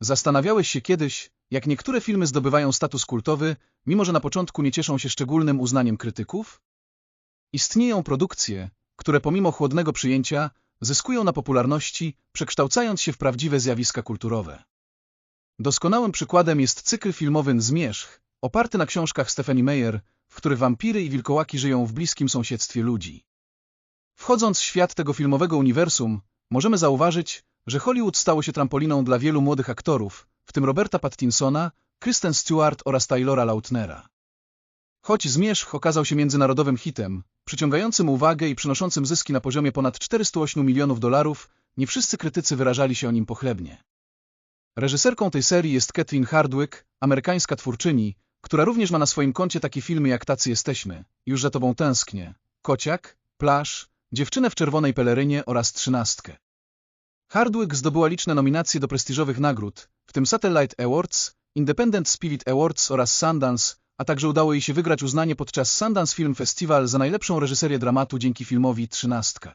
Zastanawiałeś się kiedyś, jak niektóre filmy zdobywają status kultowy, mimo że na początku nie cieszą się szczególnym uznaniem krytyków? Istnieją produkcje, które pomimo chłodnego przyjęcia zyskują na popularności, przekształcając się w prawdziwe zjawiska kulturowe. Doskonałym przykładem jest cykl filmowy Zmierzch, oparty na książkach Stephanie Meyer, w których wampiry i wilkołaki żyją w bliskim sąsiedztwie ludzi. Wchodząc w świat tego filmowego uniwersum, możemy zauważyć, że Hollywood stało się trampoliną dla wielu młodych aktorów, w tym Roberta Pattinsona, Kristen Stewart oraz Taylora Lautnera. Choć Zmierzch okazał się międzynarodowym hitem, przyciągającym uwagę i przynoszącym zyski na poziomie ponad 408 milionów dolarów, nie wszyscy krytycy wyrażali się o nim pochlebnie. Reżyserką tej serii jest Catherine Hardwick, amerykańska twórczyni, która również ma na swoim koncie takie filmy jak Tacy jesteśmy, Już za tobą tęsknię, Kociak, Plaż, Dziewczynę w czerwonej pelerynie oraz Trzynastkę. Hardwick zdobyła liczne nominacje do prestiżowych nagród, w tym Satellite Awards, Independent Spirit Awards oraz Sundance, a także udało jej się wygrać uznanie podczas Sundance Film Festival za najlepszą reżyserię dramatu dzięki filmowi Trzynastka.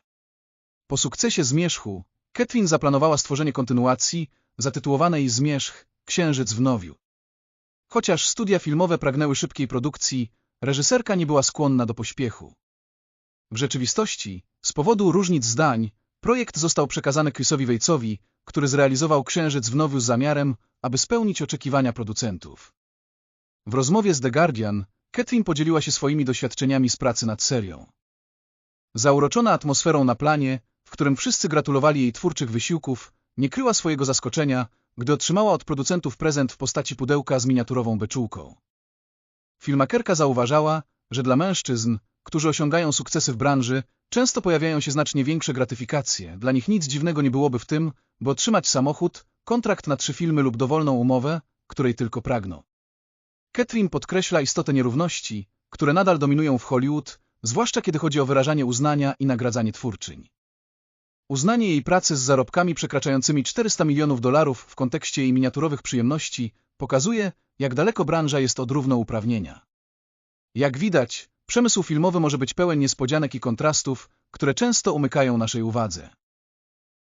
Po sukcesie Zmierzchu, Catherine zaplanowała stworzenie kontynuacji, zatytułowanej Zmierzch – Księżyc w Nowiu. Chociaż studia filmowe pragnęły szybkiej produkcji, reżyserka nie była skłonna do pośpiechu. W rzeczywistości, z powodu różnic zdań, projekt został przekazany Chrisowi Wejcowi, który zrealizował Księżyc w Nowiu z zamiarem, aby spełnić oczekiwania producentów. W rozmowie z The Guardian, Catherine podzieliła się swoimi doświadczeniami z pracy nad serią. Zauroczona atmosferą na planie, w którym wszyscy gratulowali jej twórczych wysiłków, nie kryła swojego zaskoczenia, gdy otrzymała od producentów prezent w postaci pudełka z miniaturową beczułką. Filmakerka zauważała, że dla mężczyzn, którzy osiągają sukcesy w branży, często pojawiają się znacznie większe gratyfikacje. Dla nich nic dziwnego nie byłoby w tym, by otrzymać samochód, kontrakt na trzy filmy lub dowolną umowę, której tylko pragną. Catherine podkreśla istotę nierówności, które nadal dominują w Hollywood, zwłaszcza kiedy chodzi o wyrażanie uznania i nagradzanie twórczyń. Uznanie jej pracy z zarobkami przekraczającymi 400 milionów dolarów w kontekście jej miniaturowych przyjemności pokazuje, jak daleko branża jest od równouprawnienia. Jak widać, przemysł filmowy może być pełen niespodzianek i kontrastów, które często umykają naszej uwadze.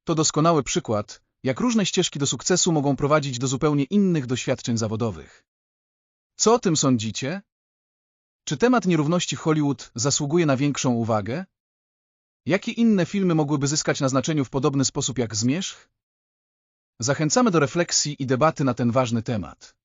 To doskonały przykład, jak różne ścieżki do sukcesu mogą prowadzić do zupełnie innych doświadczeń zawodowych. Co o tym sądzicie? Czy temat nierówności w Hollywood zasługuje na większą uwagę? Jakie inne filmy mogłyby zyskać na znaczeniu w podobny sposób jak Zmierzch? Zachęcamy do refleksji i debaty na ten ważny temat.